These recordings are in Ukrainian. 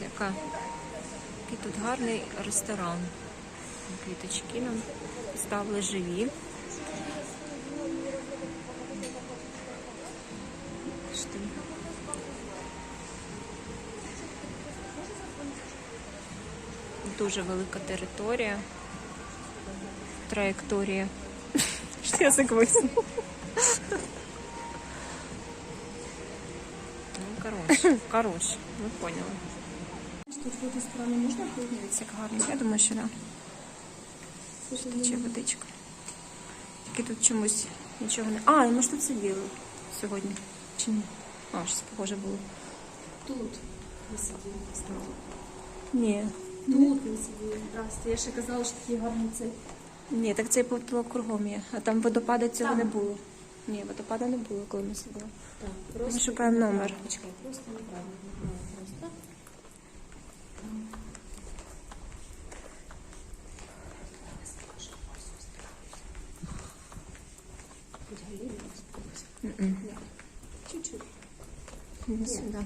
Дивіться, яка, який тут гарний ресторан. Квіточки нам ставили живі. Дуже велика територія. Траєкторія. Що я висунув? Ну, коротше, коротше, ви поняли. Тут в этой стороне можно ходить? Як гарно. Я думаю, що да. Тече водичка. Тільки тут чомусь нічого не. А, і ми ж тут сиділи сьогодні. Чи ні? А, щось похоже було. Тут ми сиділи. Ні. Тут ми сиділи. Здрасте. Я ще казала, що такий гарний цей. Ні, так це потолок кругом є. А там водопада цього Там. не було. Ні, водопада не було, коли ми сиділи. Так, Ми шукаємо номер. Просто неправильно. Не сюди.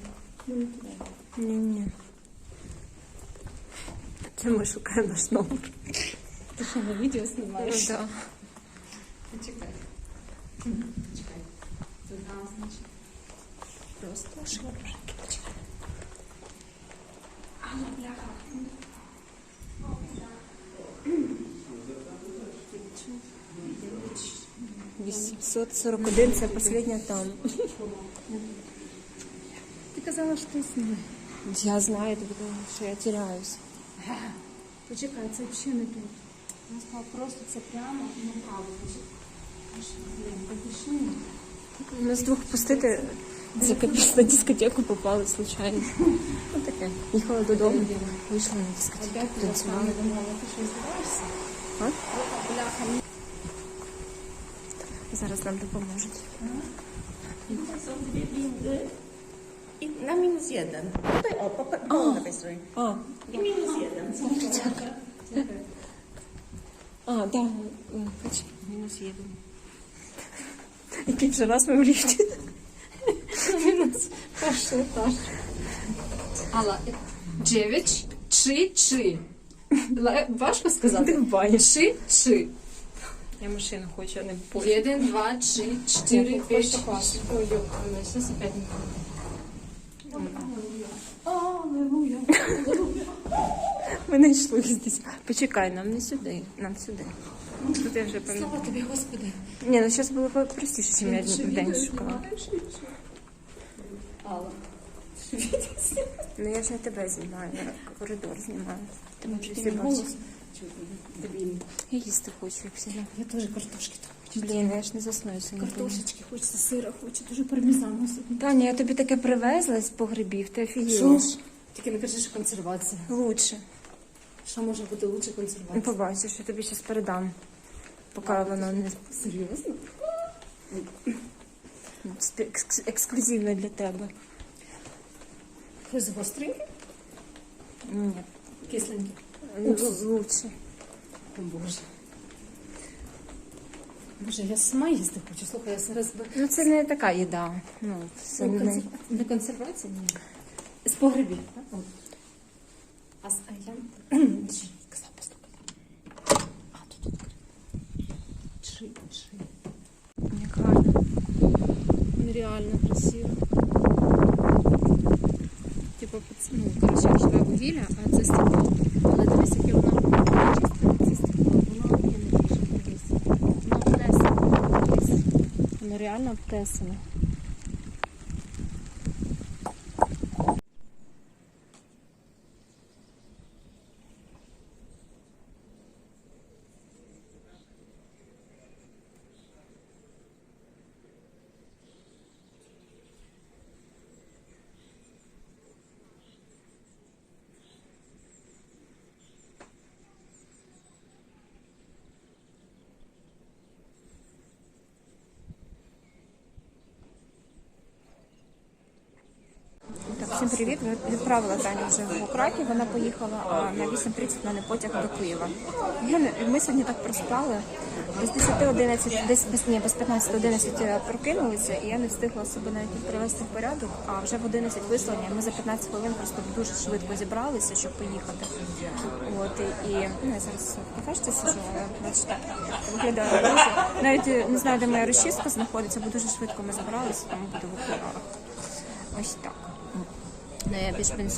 Ну, не туди. Ні, ні. Це ми шукаємо наш номер. Ти що, на відео знімаєш? Да. Чекай. Чекай. Тут нас, значить. Просто шкафчик. Чекай. А, ну, бляха. 841 це остання там. Казала, що ти знімаєш. Я знаю, тобі кажу, що я теряюсь. Почекай, це взагалі не тут. Я сказала, просто це прямо направо. Блін. Нас двох пустити за капець на дискотеку попали случайно. Ну таке. Їхала додому, вийшла на дискотеку. Опять ти що збираєшся? А? Бляха, Зараз нам допоможуть. są dwie windy i na minus jeden. Tutaj o, po, po lewej stronie. А, I minus jeden. а, да. Ой, хоч мінус один. Який вже раз ми в ліфті. Мінус перший етаж. Алла, 9 чи чи. Ла- Важко Ти сказати. в бані. Чи чи. Я машину хочу, а не поїзд. Один, два, три, чотири, п'ять, шість. Ой, ёб твою мать, сейчас опять не Ми не йшли здесь. Почекай, нам не сюди, нам сюди. Тут я вже пам'ятаю. Слава тобі, Господи. Ні, ну зараз було б простіше, ніж я день шукала. Алла. Ну я ж не тебе знімаю, я коридор знімаю. Ти мій голос Дебільний. Я їсти хочу, як всегда. Я теж картошки там хочу. Блін, я ж не засну сьогодні. Картошечки хочеться, сира хочу, дуже пармезану сьогодні. Таня, я тобі таке привезла з погребів, ти Що? офігієш. Тільки не кажи, що консервація. Лучше. Що може бути лучше Ну, консервація? побачиш, я тобі зараз передам. Поки воно не Серйозно? ексклюзивно для тебе. Хтось гостренький? Ні, Кисленький. лучше. О Боже. Боже, я сама їсти хочу. Слухай, я зараз би. Ну це не така їда. Ну, це Ну, не... консер- Не консервація, ні. З погребів, так? А с- а казав. А, тут відкрито. Чи, чи. Як гарно. Нереально красиво. Пац- ну, коротше, живе вугілля, а це стекло. Але дивись, яке воно чисте, це стекло, воно я не дивись. Воно обтесане. Воно реально обтесане. Всім привіт. Відправила Таню вже в Краків, вона поїхала, на 8.30 в мене потяг до Києва. Ми сьогодні так проспали. Без 10-11, десь без, ні, без 15-11 прокинулися, і я не встигла себе навіть привести в порядок, а вже в 11 вислання ми за 15 хвилин просто дуже швидко зібралися, щоб поїхати. От, і, ну, я зараз в кафешці сижу, але бачите, виглядає дуже. Навіть е, не знаю, де моя розчистка знаходиться, бо дуже швидко ми збиралися, тому буду в окулярах. Ось так. Ну, я більш-менш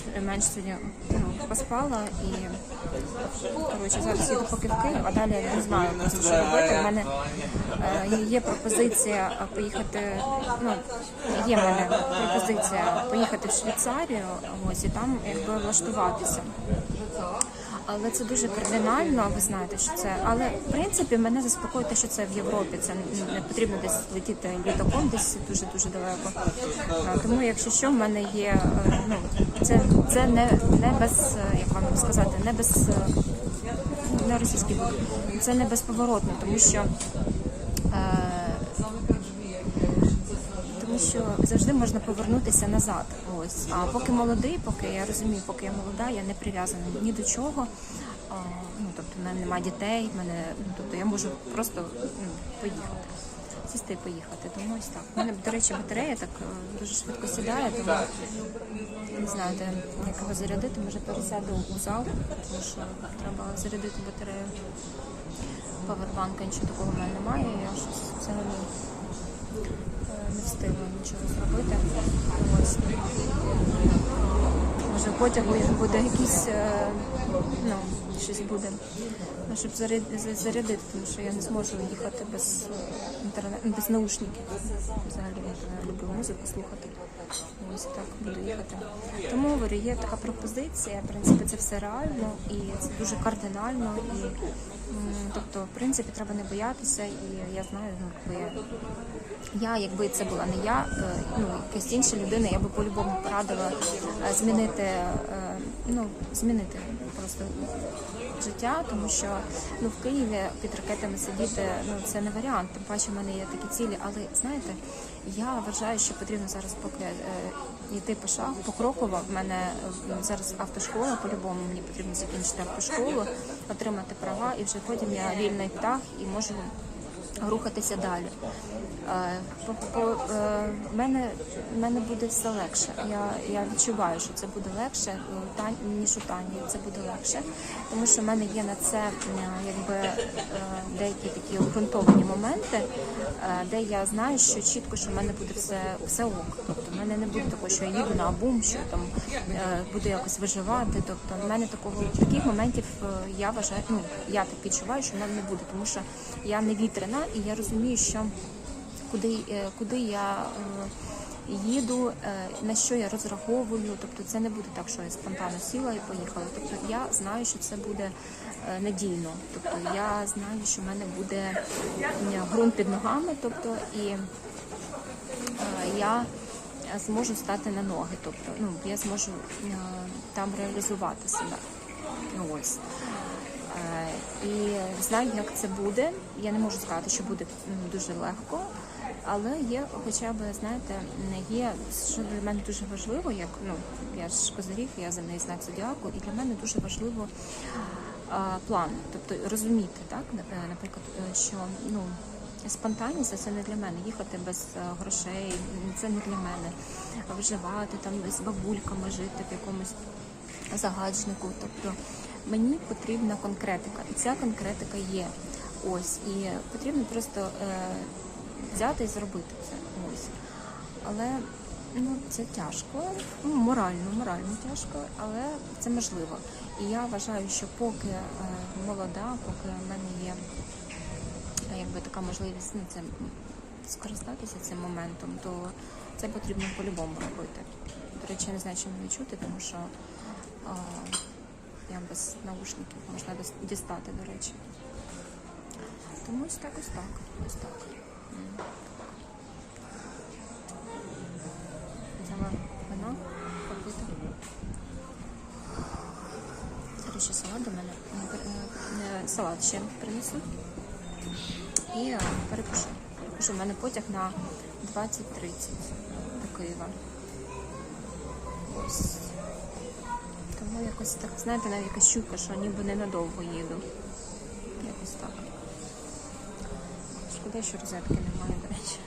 сьогодні ну, поспала і коротше, зараз їду поки в Київ, а далі я не знаю що робити. У мене е, є пропозиція е, поїхати. Ну, є в мене пропозиція поїхати в Швейцарію, ось і там якби влаштуватися. Але це дуже кардинально, ви знаєте, що це. Але в принципі мене заспокоїть те, що це в Європі. Це не- потрібно десь летіти літаком, десь дуже дуже далеко. Тому, якщо що, в мене є е, ну це, це не, не без е, як вам сказати, не без е, не російський. Це не безповоротно, тому що. Тому що завжди можна повернутися назад. Ось. А поки молодий, поки я розумію, поки я молода, я не прив'язана ні до чого. А, ну, тобто, в мене немає дітей, в мене, ну, тобто я можу просто ну, поїхати. Сісти і поїхати. Тому ось так. У мене, до речі, батарея так е, дуже швидко сідає, тому не знаю, де як його зарядити, може пересяду у зал, тому що треба зарядити батарею. Павербанка нічого такого в мене немає, я щось взагалі не встигла нічого зробити. Ось. Може, потягу буде якийсь, е, ну, щось буде, ну, щоб зарядити, тому що я не зможу їхати без інтернету, без наушників. Взагалі я люблю музику слухати. Ось так буду їхати. Тому є така пропозиція. В принципі, це все реально і це дуже кардинально. І тобто, в принципі, треба не боятися. І я знаю, ну я, якби це була не я, е, ну якась інша людина, я би по-любому порадила е, змінити, е, ну змінити просто життя, тому що ну в Києві під ракетами сидіти ну це не варіант. Тим паче в мене є такі цілі. Але знаєте, я вважаю, що потрібно зараз поки йти по шагу, покроково. В мене зараз автошкола, по-любому мені потрібно закінчити автошколу, отримати права, і вже потім я вільний птах і можу рухатися далі. Е, По, по, е, мене, мене буде все легше. Я, я відчуваю, що це буде легше, е, ніж у Тані. Це буде легше, тому що в мене є на це е, якби е, деякі такі обґрунтовані моменти, е, де я знаю, що чітко, що в мене буде все, все ок. Тобто в мене не буде такого, що я їду на бум, що там е, буду якось виживати. Тобто в мене такого таких моментів е, я вважаю, ну я так відчуваю, що в мене не буде, тому що я не вітряна і я розумію, що куди, е, куди я е, їду, е, на що я розраховую. Тобто це не буде так, що я спонтанно сіла і поїхала. Тобто я знаю, що це буде надійно. Тобто я знаю, що в мене буде ґрунт під ногами, тобто і я зможу стати на ноги. Тобто, ну я зможу там реалізувати себе. Ось. Е, І знаю, як це буде. Я не можу сказати, що буде дуже легко, але є, хоча б, знаєте, не є, що для мене дуже важливо, як ну я ж козиріг, я за неї знак зодіаку, і для мене дуже важливо а, план, тобто розуміти, так, наприклад, е, що ну. Спонтанність це не для мене. Їхати без е, грошей, це не для мене. Виживати там з бабульками жити в якомусь загаджнику. Тобто мені потрібна конкретика, і ця конкретика є. Ось, і потрібно просто е, взяти і зробити це. Ось. Але ну, це тяжко, ну, морально, морально тяжко, але це можливо. І я вважаю, що поки е, молода, поки в мене є е, якби така можливість ну, це, скористатися цим моментом, то це потрібно по-любому робити. До речі, я не знаю, чи мене чути, тому що а, я без наушників можна дістати, до речі. Тому ось так, ось так, ось так. Взяла вина попити. Зараз ще салат до мене. Салат ще принесуть. І е, перепишу. Перепишу. У мене потяг на 20.30 до Києва. Ось. Тому якось так, знаєте, навіть якась чуйка, що ніби ненадовго їду. Якось так. Шкода, що розетки немає, до речі.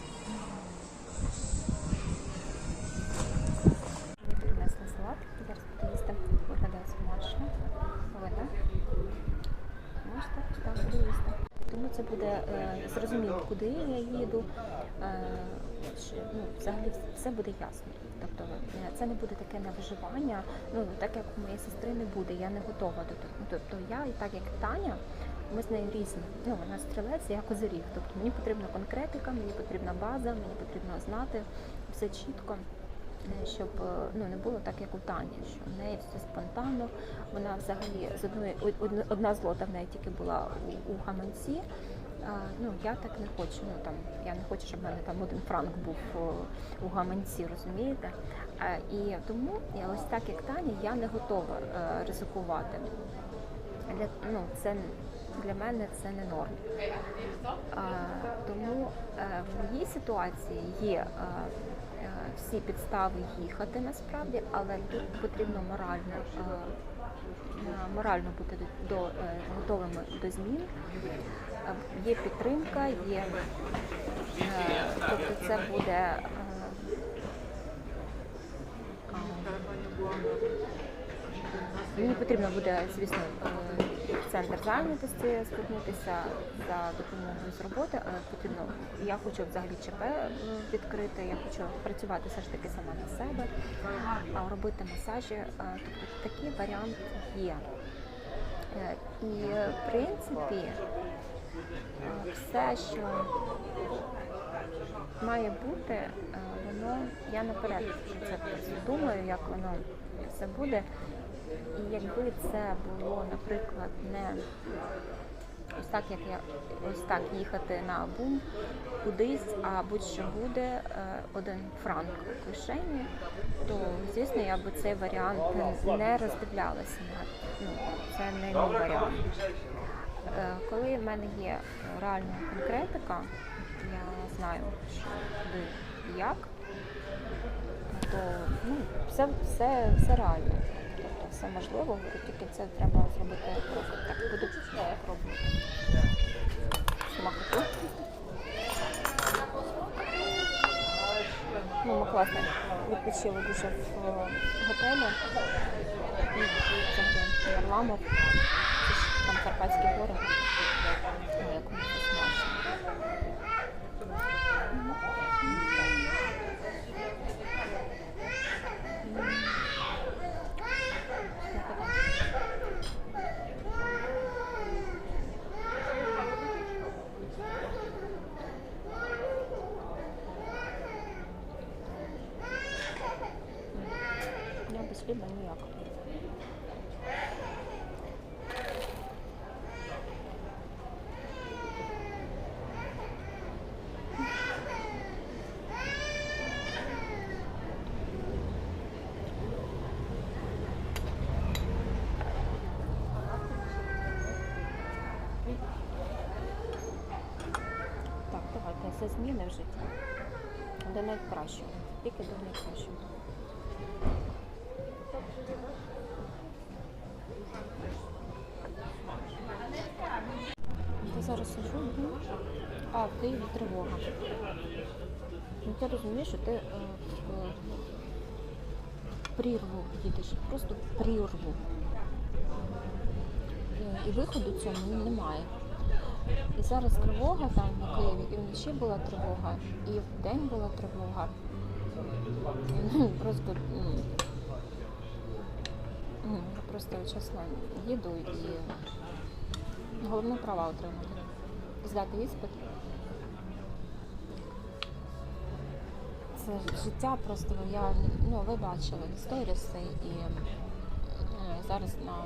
Мені принесли салат, зараз буду? Ось так, буду. Тому це буде е, зрозуміло, куди я їду. Е, що, ну, взагалі все буде ясно. Тобто е, це не буде таке на виживання. Ну так як у моєї сестри не буде, я не готова до того. Тобто я і так як Таня, ми з нею різні. Ну вона стрілець, я козиріг. Тобто мені потрібна конкретика, мені потрібна база, мені потрібно знати все чітко. е, Щоб е, ну не було так, як у Тані, що в неї все спонтанно. Вона взагалі з одної одна злота в неї тільки була у, у гаманці. Ну я так не хочу. Ну там я не хочу, щоб в мене там один франк був у гаманці, розумієте? І тому ось так як Таня, я не готова е, ризикувати. Для ну це для мене це не норм. Тому е, в моїй ситуації є е, всі підстави їхати насправді, але тут потрібно морально. Е, Морально бути до, е, готовими до змін. Е, Є підтримка, є тобто це буде мені потрібно буде, звісно, центр зайнятості звернутися за допомогою з роботи, але потрібно, я хочу взагалі ЧП е, відкрити, я хочу працювати все ж таки сама на себе, робити масажі. Е, Тобто такий варіант є. Е, І в принципі е, все, що має бути, воно я наперед про це думаю, як воно все буде. І якби це було, наприклад, не ось так, як я ось так їхати на бум кудись, а будь-що буде е, один франк у кишені, то звісно я би цей варіант не роздивлялася. Ну, це не мій варіант. Е, Коли в мене є реальна конкретика, я знаю, що куди і як, то ну, все, все, все реально. Все можливо, тільки це треба зробити крок. Так, буду пробувати. Смакоту. Ну, ми класно відпочили дуже в готелі. І Це це ж там Карпатські гори. Ой, як воно все смачно. Я без хліба ніяк. Так, давайте це зміни в житті. До найкращого. Тільки до найкращого. Я зараз сижу, ну, а в Києві тривога. Ну, ти розумієш, що ти е, в прірву їдеш, просто в прірву. Е, І виходу цьому немає. І зараз тривога там в Києві, і вночі була тривога, і в день була тривога. Ну, Просто ну, просто чесно їду і головне права отримати. Здати іспит. Це життя просто я ну ви бачили сторіси і е, зараз на,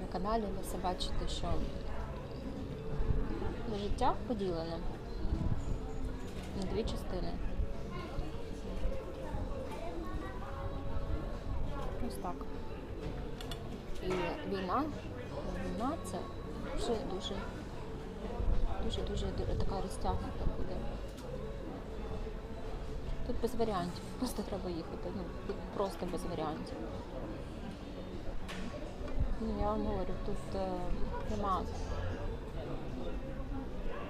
на каналі ви все бачите, що життя поділене на дві частини. Ось так. І війна, війна це вже дуже, дуже, дуже така розтягнута буде. тут без варіантів. Просто треба їхати. Ну, тут просто без варіантів. Ну, я вам говорю, тут е, нема.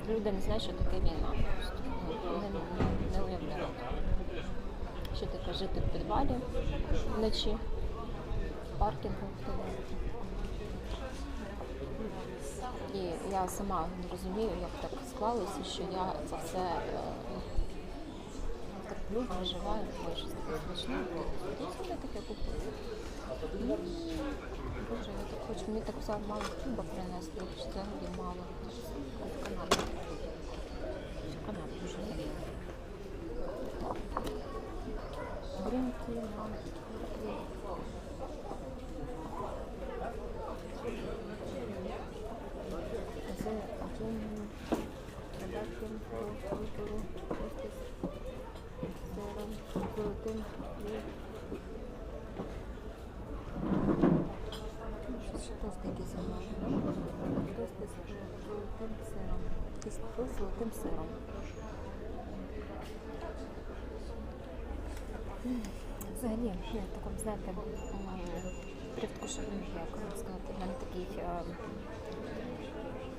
Люди не знають, що таке війна. Ну, Вони не, уявляють. Що таке жити в підвалі вночі, в паркінгу. І я сама не розумію, як так склалося, що я це все е, переживаю, ой, щось таке смачне. Таке купила? Хочу, мені так взяв мало хліба принесли, що взагалі мало. Є. Грінки, манки. Це один продакшн про культуру з сиром, золотим і щось ще тости якісь замовили. Тости з золотим сиром. Взагалі, я в такому, знаєте, м, предвкушенні, як сказати, в мене такий е,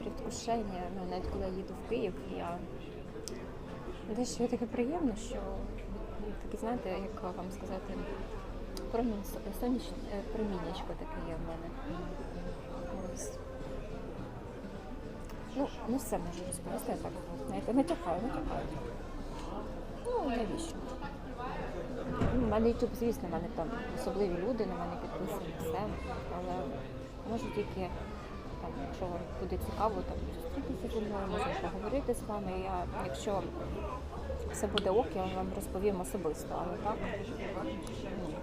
предвкушення, ну, навіть коли я їду в Київ, я дещо таке приємно, що ну, таке, знаєте, як вам сказати, промінь, соняч, е, таке є в мене. Ось. Ну, все можу розповісти, я так, знаєте, натякаю, натякаю. Ну, навіщо? Ну, У мене YouTube, звісно, в мене там особливі люди, на мене підписані все, але можу тільки там, якщо вам буде цікаво, там зустрітися зі мною, можна поговорити з вами. Я, якщо все буде ок, я вам розповім особисто, але так. Ні.